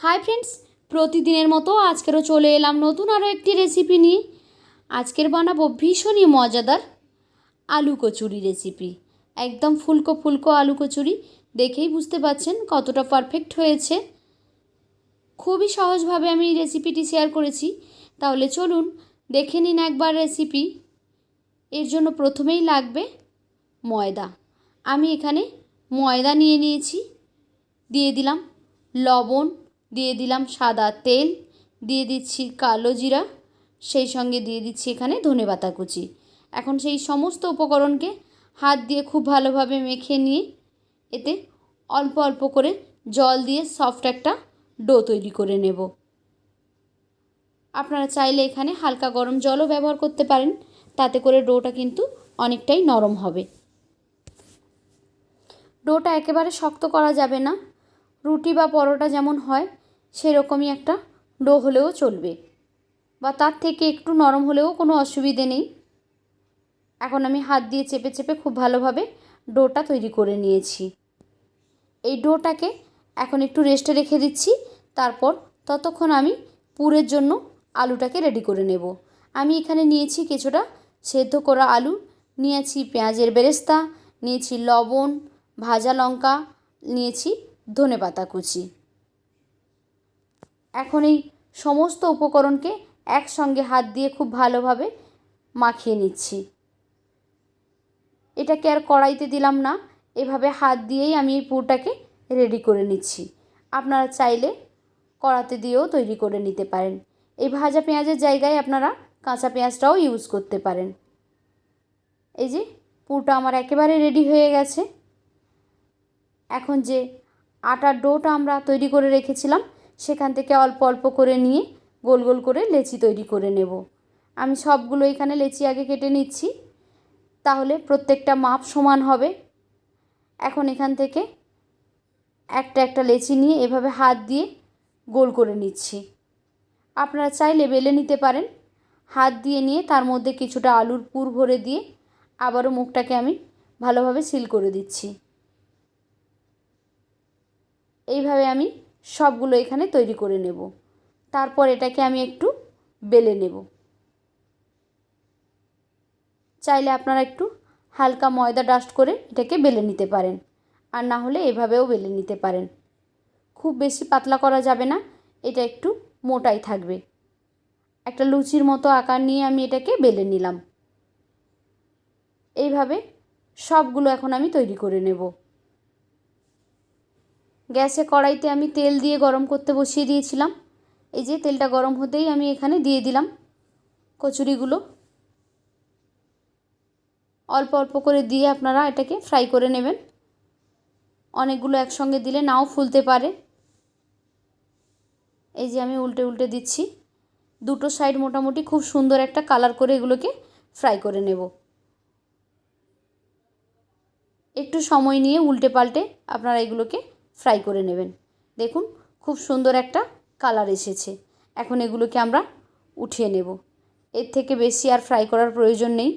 Hi friends প্রতিদিনের মতো আজকেরও চলে এলাম নতুন আরও একটি রেসিপি নিয়ে। আজকের বানাবো ভীষণই মজাদার আলু কচুরি রেসিপি একদম ফুলকো ফুলকো আলু কচুরি, দেখেই বুঝতে পাচ্ছেন কতটা পারফেক্ট হয়েছে। খুবই সহজভাবে আমি রেসিপিটি শেয়ার করেছি। তাহলে চলুন দেখে নিন একবার রেসিপি এর জন্য প্রথমেই লাগবে ময়দা। আমি এখানে ময়দা নিয়ে নিয়েছি। দিয়ে দিলাম লবণ দিয়ে দিলাম সাদা তেল, দিয়ে দিচ্ছি কালো জিরা, সেই সঙ্গে দিয়ে দিচ্ছি এখানে ধনে পাতা কুচি। এখন সেই সমস্ত উপকরণকে হাত দিয়ে খুব ভালোভাবে মেখে নিয়ে এতে অল্প অল্প করে জল দিয়ে সফট একটা ডো তৈরি করে নেব। আপনারা চাইলে এখানে হালকা গরম জলও ব্যবহার করতে পারেন, তাতে করে ডোটা কিন্তু অনেকটাই নরম হবে। ডোটা একেবারে শক্ত করা যাবে না। রুটি বা পরোটা যেমন হয় সেরকমই একটা ডো হলেও চলবে। বা তার থেকে একটু নরম হলেও কোনো অসুবিধে নেই। এখন আমি হাত দিয়ে চেপে চেপে খুব ভালোভাবে ডোটা তৈরি করে নিয়েছি। এই ডোটাকে এখন একটু রেস্টে রেখে দিচ্ছি। তারপর ততক্ষণ আমি পুরের জন্য আলুটাকে রেডি করে নেব। আমি এখানে নিয়েছি কিছুটা সেদ্ধ করা আলু, নিয়েছি পেঁয়াজের বেরেস্তা, নিয়েছি লবণ, ভাজা লঙ্কা, নিয়েছি ধনে পাতা কুচি। এখন এই সমস্ত উপকরণকে একসঙ্গে হাত দিয়ে খুব ভালোভাবে মাখিয়ে নিচ্ছি। এটাকে আর কড়াইতে দিলাম না, এভাবে হাত দিয়েই আমি এই পুরটাকে রেডি করে নিচ্ছি। আপনারা চাইলে কড়াতে দিয়েও তৈরি করে নিতে পারেন। এই ভাজা পেঁয়াজের জায়গায় আপনারা কাঁচা পেঁয়াজটাও ইউজ করতে পারেন। এই যে পুরটা আমার একেবারে রেডি হয়ে গেছে। এখন যে আটার ডোটা আমরা তৈরি করে রেখেছিলাম সেখান থেকে অল্প অল্প করে নিয়ে গোল গোল করে লেচি তৈরি করে নেব। আমি সবগুলো এখানে লেচি আগে কেটে নিচ্ছি। তাহলে প্রত্যেকটা মাপ সমান হবে। এখন এখান থেকে একটা একটা লেচি নিয়ে এভাবে হাত দিয়ে গোল করে নিচ্ছি। আপনারা চাইলে বেলে নিতে পারেন। হাত দিয়ে নিয়ে তার মধ্যে কিছুটা আলুর পুর ভরে দিয়ে আবারও মুখটাকে আমি ভালোভাবে সিল করে দিচ্ছি। এইভাবে আমি সবগুলো এখানে তৈরি করে নেব। তারপর এটাকে আমি একটু বেলে নেব। চাইলে আপনারা একটু হালকা ময়দা ডাস্ট করে এটাকে বেলে নিতে পারেন, আর না হলে এভাবেও বেলে নিতে পারেন। খুব বেশি পাতলা করা যাবে না, এটা একটু মোটাই থাকবে। একটা লুচির মতো আকার নিয়ে আমি এটাকে বেলে নিলাম। এইভাবে সবগুলো এখন আমি তৈরি করে নেব। গ্যাসে কড়াইতে আমি তেল দিয়ে গরম করতে বসিয়ে দিয়েছিলাম। এই যে তেলটা গরম হতেই আমি এখানে দিয়ে দিলাম কচুরিগুলো। অল্প অল্প করে দিয়ে আপনারা এটাকে ফ্রাই করে নেবেন। অনেকগুলো একসঙ্গে দিলে নাও ফুলতে পারে। এই যে আমি উল্টে উল্টে দিচ্ছি। দুটো সাইড মোটামুটি খুব সুন্দর একটা কালার করে এগুলোকে ফ্রাই করে নেব। একটু সময় নিয়ে উল্টে পাল্টে আপনারা এগুলোকে ফ্রাই করে নেবেন। দেখুন, খুব সুন্দর একটা কালার এসেছে। এখন এগুলোকে আমরা উঠিয়ে নেব। এর থেকে বেশি আর ফ্রাই করার প্রয়োজন নেই।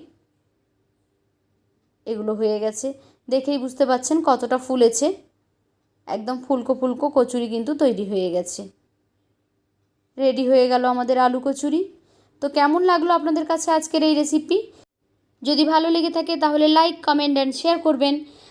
এগুলো হয়ে গেছে। দেখেই বুঝতে পাচ্ছেন কতটা ফুলেছে। একদম ফুলকো ফুলকো কচুরি কিন্তু তৈরি হয়ে গেছে। রেডি হয়ে গেল আমাদের আলু কচুরি। তো কেমন লাগল আপনাদের কাছে আজকের এই রেসিপি যদি ভালো লেগে থাকে তাহলে লাইক কমেন্ট অ্যান্ড শেয়ার করবেন।